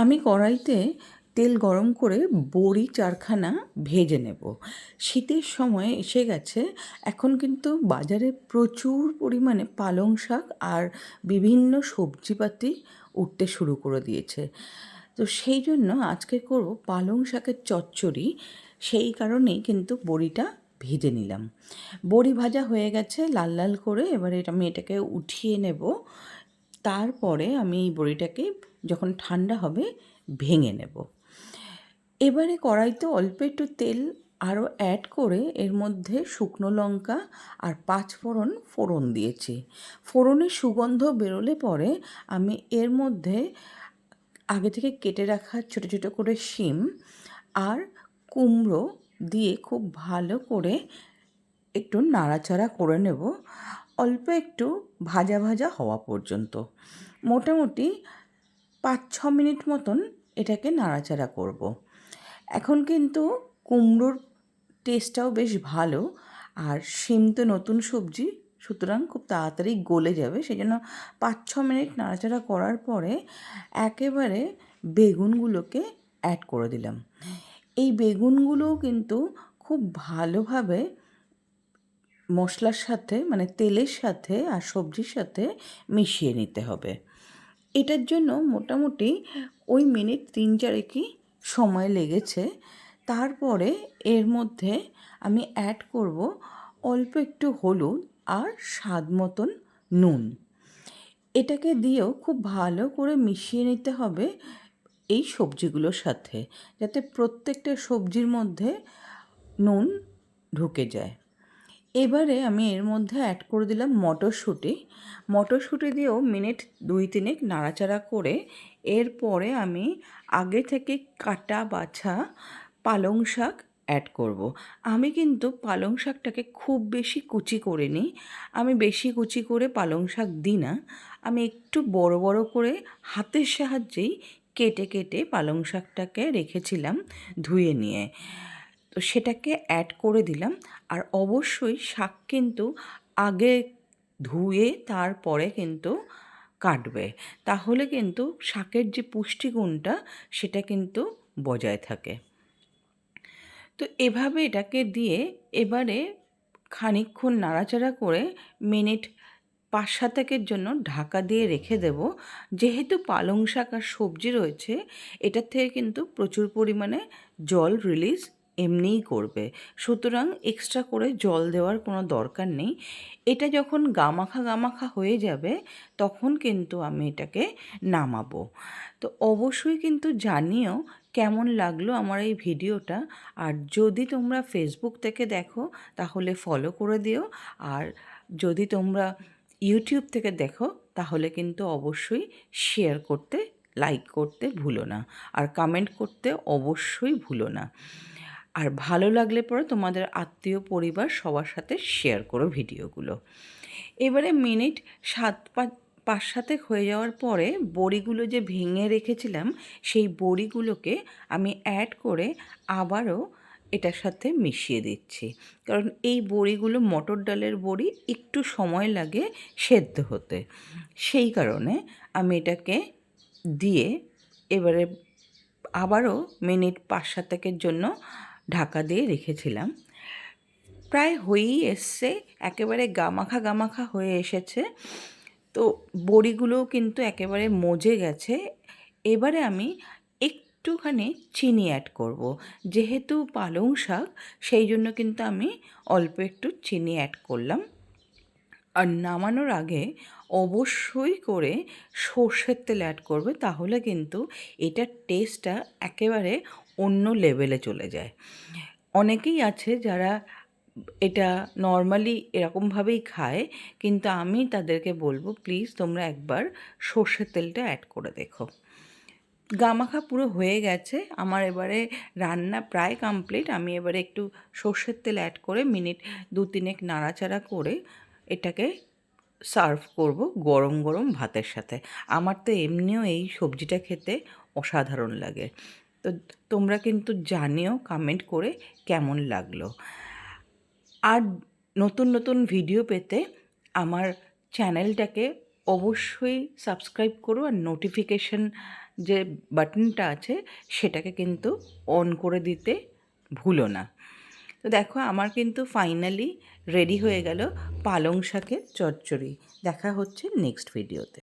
আমি কড়াইতে তেল গরম করে বড়ি চারখানা ভেজে নেব। শীতের সময় এসে গেছে, এখন কিন্তু বাজারে প্রচুর পরিমাণে পালং শাক আর বিভিন্ন সবজিপাতি উঠতে শুরু করে দিয়েছে। তো সেই জন্য আজকে করব পালং শাকের চচ্চড়ি, সেই কারণেই কিন্তু বড়িটা ভেজে নিলাম। বড়ি ভাজা হয়ে গেছে, লাল লাল করে এবারে আমি এটাকে উঠিয়ে নেব। তারপরে আমি এই বড়িটাকে যখন ঠান্ডা হবে, ভেঙে নেব। এবারে কড়াইতে অল্প একটু তেল আরও অ্যাড করে এর মধ্যে শুকনো লঙ্কা আর পাঁচ ফোড়ন ফোড়ন দিয়েছি। ফোড়নের সুগন্ধ বেরোলে পরে আমি এর মধ্যে আগে থেকে কেটে রাখা ছোটো ছোটো করে শিম আর কুমড়ো দিয়ে খুব ভালো করে একটু নাড়াচাড়া করে নেব। অল্প একটু ভাজা ভাজা হওয়া পর্যন্ত। মোটামুটি পাঁচ ছ মিনিট মতন এটাকে নাড়াচাড়া করব। এখন কিন্তু কুমড়োর টেস্টটাও বেশ ভালো আর শিম তো নতুন সবজি, সুতরাং খুব তাড়াতাড়ি গলে যাবে। সেই জন্য পাঁচ ছ মিনিট নাড়াচাড়া করার পরে একেবারে বেগুনগুলোকে অ্যাড করে দিলাম। এই বেগুনগুলোও কিন্তু খুব ভালোভাবে মশলার সাথে মানে তেলের সাথে আর সবজির সাথে মিশিয়ে নিতে হবে। এটার জন্য মোটামুটি ওই মিনিট তিন চারেকই সময় লেগেছে। তারপরে এর মধ্যে আমি অ্যাড করব অল্প একটু হলুদ আর স্বাদ মতন নুন। এটাকে দিয়েও খুব ভালো করে মিশিয়ে নিতে হবে এই সবজিগুলোর সাথে, যাতে প্রত্যেকটা সবজির মধ্যে নুন ঢুকে যায়। এবারে আমি এর মধ্যে অ্যাড করে দিলাম মটরশুঁটি। মটরশুঁটি দিয়েও মিনিট দুই তিনেক নাড়াচাড়া করে এরপরে আমি আগে থেকে কাটা বাছা পালং শাক অ্যাড করব। আমি কিন্তু পালং শাকটাকে খুব বেশি কুচি করে নিই আমি বেশি কুচি করে পালং শাক দিই না। আমি একটু বড় বড় করে হাতের সাহায্যেই কেটে কেটে পালং শাকটাকে রেখেছিলাম ধুয়ে নিয়ে। তো সেটাকে অ্যাড করে দিলাম। আর অবশ্যই শাক কিন্তু আগে ধুয়ে তারপরে কিন্তু কাটবে। তাহলে কিন্তু শাকের যে পুষ্টিগুণটা, সেটা কিন্তু বজায় থাকে। তো এভাবে এটাকে দিয়ে এবারে খানিকক্ষণ নাড়াচাড়া করে মিনিট পাঁচ সাতেকের জন্য ঢাকা দিয়ে রেখে দেব। যেহেতু পালং শাক আর সবজি রয়েছে, এটার থেকে কিন্তু প্রচুর পরিমাণে জল রিলিজ এমনিই করবে। সুতরাং এক্সট্রা করে জল দেওয়ার কোনো দরকার নেই। এটা যখন গামাখা গামাখা হয়ে যাবে, তখন কিন্তু আমি এটাকে নামাবো। তো অবশ্যই কিন্তু জানিও কেমন লাগল আমার এই ভিডিওটা। আর যদি তোমরা ফেসবুক থেকে দেখো, তাহলে ফলো করে দিও। আর যদি তোমরা ইউটিউব থেকে দেখো, তাহলে কিন্তু অবশ্যই শেয়ার করতে লাইক করতে ভুলো না। আর কমেন্ট করতে অবশ্যই ভুলো না। আর ভালো লাগলে পরে তোমাদের আত্মীয় পরিবার সবার সাথে শেয়ার করো ভিডিওগুলো। এবারে মিনিট সাত পাঁচ পাঁচ হয়ে যাওয়ার পরে বড়িগুলো যে ভেঙে রেখেছিলাম, সেই বড়িগুলোকে আমি অ্যাড করে আবারও এটার সাথে মিশিয়ে দিচ্ছি। কারণ এই বড়িগুলো মটর ডালের বড়ি, একটু সময় লাগে সেদ্ধ হতে। সেই কারণে আমি এটাকে দিয়ে এবারে আবারও মিনিট পাঁচ সাতেকের জন্য ঢাকা দিয়ে রেখেছিলাম। প্রায় হয়েই এসছে, একেবারে গামাখা গামাখা হয়ে এসেছে। তো বড়িগুলোও কিন্তু একেবারে মজে গেছে। এবারে আমি একটুখানি চিনি অ্যাড করব। যেহেতু পালং শাক, সেই জন্য কিন্তু আমি অল্প একটু চিনি অ্যাড করলাম। আর নামানোর আগে অবশ্যই করে সর্ষের তেল অ্যাড করবে, তাহলে কিন্তু এটার টেস্টটা একেবারে অন্য লেভেলে চলে যায়। অনেকেই আছে যারা এটা নর্মালি এরকমভাবেই খায়, কিন্তু আমি তাদেরকে বলব প্লিজ তোমরা একবার সর্ষের তেলটা অ্যাড করে দেখো। গামাখা পুরো হয়ে গেছে। আমার এবারে রান্না প্রায় কমপ্লিট আমি এবারে একটু সর্ষের তেল অ্যাড করে মিনিট দু তিনেক নাড়াচাড়া করে এটাকে সার্ভ করব গরম গরম ভাতের সাথে। আমার তো এমনিও এই সবজিটা খেতে অসাধারণ লাগে। তো তোমরা কিন্তু জানিও কমেন্ট করে কেমন লাগল। আর নতুন নতুন ভিডিও পেতে আমার চ্যানেলটাকে অবশ্যই সাবস্ক্রাইব করো আর নোটিফিকেশন যে বাটনটা আছে, সেটাকে কিন্তু অন করে দিতে ভুলো না। তো দেখো, আমার কিন্তু ফাইনালি রেডি হয়ে গেল পালং শাকের চচ্চড়ি। দেখা হচ্ছে নেক্সট ভিডিওতে